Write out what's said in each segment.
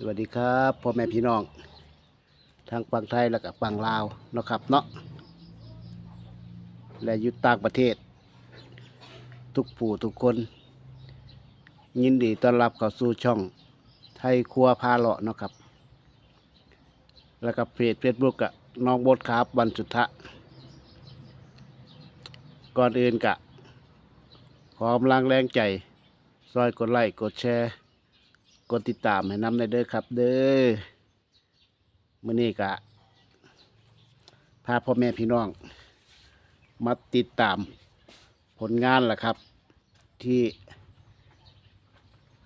สวัสดีครับพ่อแม่พี่น้อง ทางฝั่งไทยและกับฝั่งลาวนะครับเนาะและอยุตต่างประเทศ ทุกผู้ทุกคน ยินดีต้อนรับเข้าสู่ช่องไทยครัวพาเลาะนะครับ แล้วก็เพจเฟซบุ๊กกับน้องบดครับวันสุดทะก่อนอื่นกะ ขอกำลังแรงใจ ซอยกดไลค์กดแชร์ กดติดตามให้นำในเด้อครับ เด้อมื้อนี้กะพาพ่อแม่พี่น้อง มาติดตามผลงานล่ะครับ ที่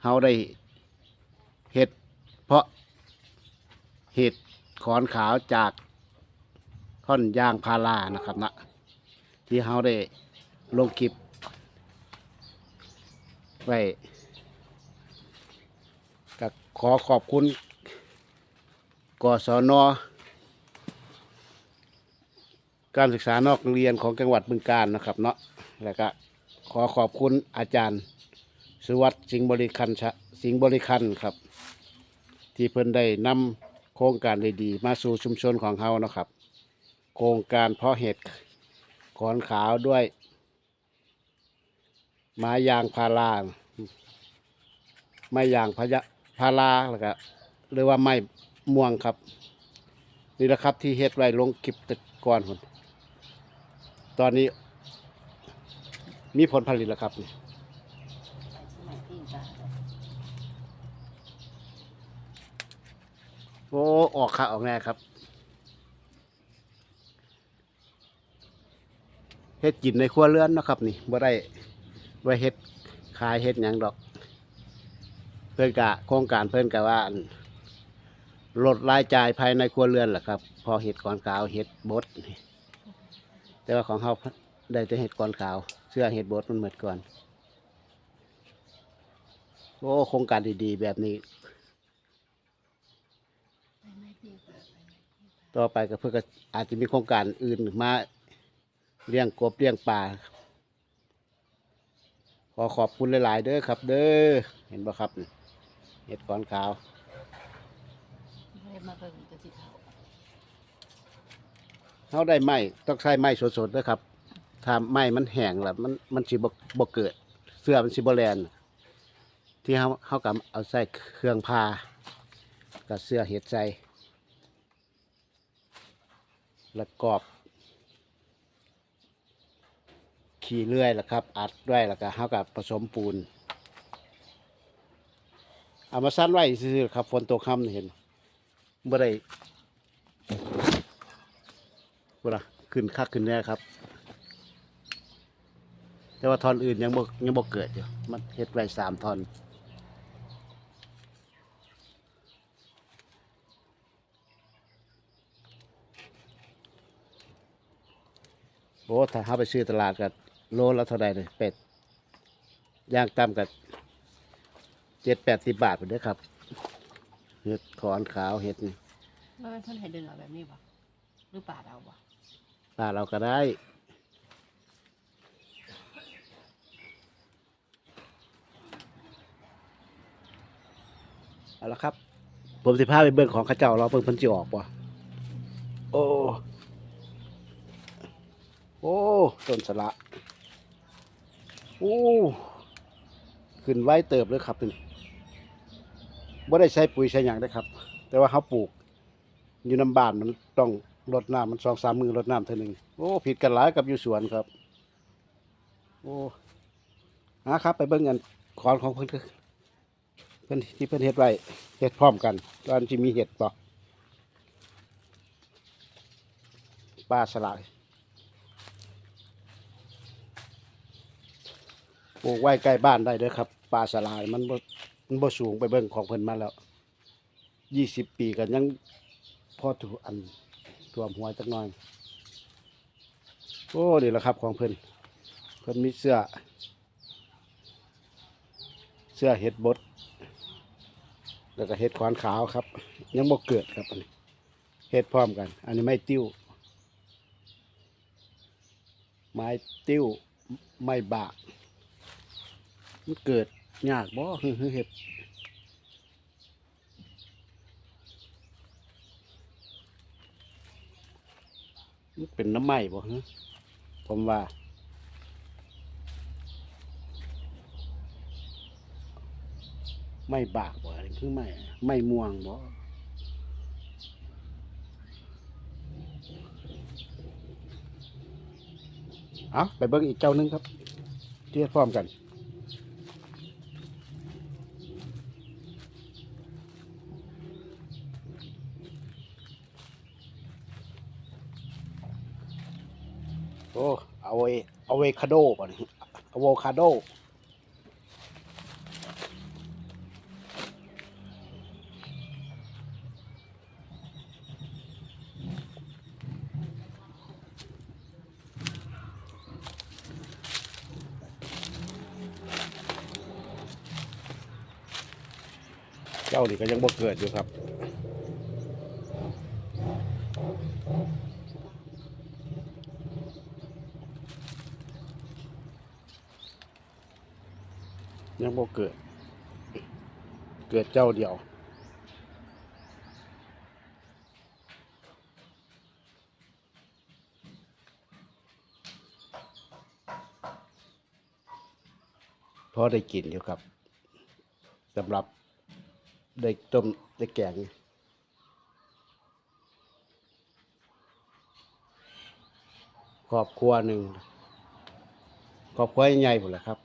เฮาได้เห็ดเพราะเห็ดขอนขาวจากท่อนยางพารานะครับนะที่เฮาได้ลงคลิปไว้ ขอขอบคุณกศนการศึกษานอกโรงเรียนของจังหวัดบึงกาฬนะครับเนาะแล้วก็ขอขอบคุณอาจารย์ สุวัสดิ์สิงห์บริคันชะสิงห์บริคันครับ ที่เพิ่นได้นำโครงการดีๆมาสู่ชุมชนของเฮาเนาะครับ โครงการเพาะเห็ดขอนขาวด้วยไม้ยางพาราไม้ยางพยะ พาราแล้วก็หรือว่าไม้ม่วงครับ นี่แหละครับที่เฮ็ดไว้ลงคลิปตะกอนคนตอนนี้ มีผลผลิตแล้วครับนี่โอ้ออกค่ะออกแน่ครับเฮ็ดกินในครัวเรือนนะครับ นี่บ่ได้ไว้เฮ็ดขายเฮ็ดหยังดอก เพื่อนกะโครงการเพื่อนกะว่าอันลดรายจ่ายภายในครัวเรือนแหละครับ พอเห็ดก่อนขาวเห็ดบดนี่แต่ว่าของเขาได้แต่เห็ดก่อนขาวเสื้อเห็ดบดมันเหมือนก่อนโอ้โครงการดีๆ แบบนี้ ต่อไปก็เพื่อก็อาจจะมีโครงการอื่นมาเลี้ยงกบเลี้ยงปลาขอขอบคุณหลาย ๆ เด้อครับ เด้อเห็นบ่ครับ ห็ดก่อนขาวให้มาเบิ่งกะสิเฒ่าเขาได้ไม้ต้องใช้ไม้สดๆด้วยครับถ้าไม้มันแห้งแล้วมันมันสิบบ่เกิด เสื้อมันสิบ่แลนที่เขาเขากับเอาใส่เครื่องพากับเสื้อเห็ดใส่แล้วกรอบ ขี่เลื่อยแล้วครับ อัดด้วยแล้วก็เขากับผสมปูน เอามาสั้นไว้ซื่อๆครับฝนตกค่ำเห็นบ่ได้เวลาขึ้นคักขึ้นแน่ครับ แต่ว่าทอนอื่นยังบ่ยังบ่เกิดอยู่มันเฮ็ดไว้สามทอนโอ้ถ้าเขาไปซื้อตลาดกับโลละเท่าใดเลยเป็ดย่างต่ำกับ เจ็ดแปดสิบบาทไปเด้อครับเห็ดขอนขาวเห็ดนี่แล้วเพิ่นให้ดึงเอาแบบนี้บ่หรือปาดเอาบ่ปลาเราก็ได้ เอาละครับ ผมสิพาไปเบิ่งของเข้าเจ้าเราเบิ่งเพิ่นสิออกป่ะโอ้ โอ้ต้นสละโอ้ ขึ้นไว้เติบเลยครับนี่ บ่ได้ใช้ปุ๋ยใช้หยังได้อครับ แต่ว่าเขาปลูก อยู่น้ำบ้านมันต้องรดน้ำมันสองสามมือรดน้ำเท่านึงโอ้ผิดกันหลายกับอยู่สวนครับ โอ้หาครับ ไปเบิ่งกันขอนของเพิ่นคือเพิ่นที่เพิ่นเฮ็ดไว้เฮ็ดพร้อมกันตอนที่มีเห็ดบ่ปลาสลายปลูกไว้ใกล้บ้านได้เด้อครับปลาสลายมันบ่ มันบ่สูงไปเบิ่งของเพิ่นมาแล้วยี่สิบปีกันยังพอถูอันท่วมหัวจักหน่อย โอ้นี่แหละครับของเพิ่นเพิ่นมีเสื้อ เสื้อเห็ดบด แล้วก็เห็ดขอนขาวครับ ยังบ่เกิดครับอันนี้เห็ดพร้อมกัน อันนี้ไม้ติ้ว ไม้ติ้ว ไม้บาก มันเกิด ยากบ่คือเห็ดเป็นน้ำไหม่บ่ฮะผมว่า ไม่บากบ่อะไรคือไม่ไม่ม่วงบ่เอะไปเบิ้งอีกเจ้านึงครับเทียบพร้อมกัน โอ้เอาไว้เอาไว้คาโดป่ะนี่อะโวคาโดเจ้านี่ก็ยังบ่เกิดอยู่ครับ ยังบ่เกิด เกิดเจ้าเดียว พอได้กินอยู่ครับสำหรับได้ต้มได้แกงครอบครัวหนึ่งครอบครัวใหญ่หมดแหละครับ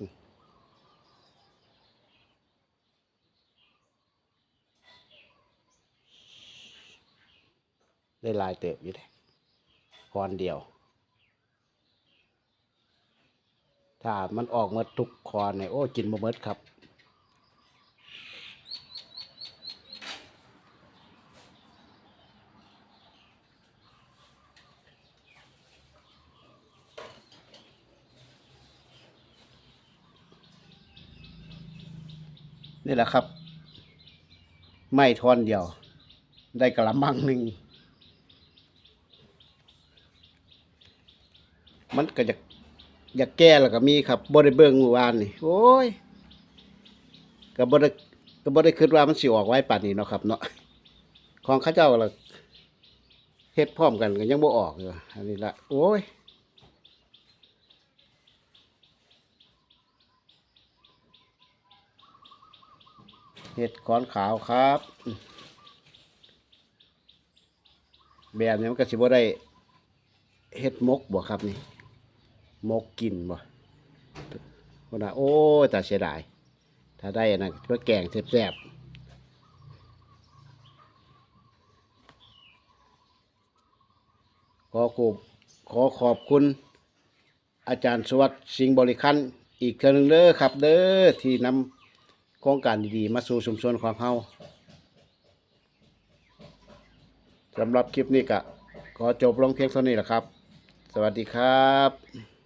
ได้ลายเติบอยู่เลยคอนเดียว ถ้ามันออกมาทุกคอนเนี่ยโอ้กินบ่หมดครับ นี่แหละครับ ไม่ทอนเดียว ได้กระมังหนึ่ง มันก็จะอยากแก้แล้วก็มีครับบ่ได้เบิ่งเมื่อวานนี่ โอ้ยก็บ่ได้ก็บ่ได้คิดว่ามันสิออกไว้ป่านนี้เนาะครับ เนาะของเขาเจ้าล่ะเฮ็ดพร้อมกันก็ยังบ่ออกอยู่อันนี้ละโอ้ยเห็ดขอนขาวครับ แบบนี้มันก็สิบ่ได้เห็ดมกบ่ครับนี่ มกกินบ่คนน่ะโอ้แต่เสียดาย ถ้าได้อันนั้นเพื่อแกงแซ่บๆขอขอบขอขอบคุณ อาจารย์สวัสดิ์สิงห์บริคันอีกเทื่อหนึงเด้อครับเด้อที่นำโครงการดีๆ มาสู่ชุมชนของเฮาสำหรับคลิปนี้ก็ขอจบลงเพียงเท่านี้แหละครับ สวัสดีครับ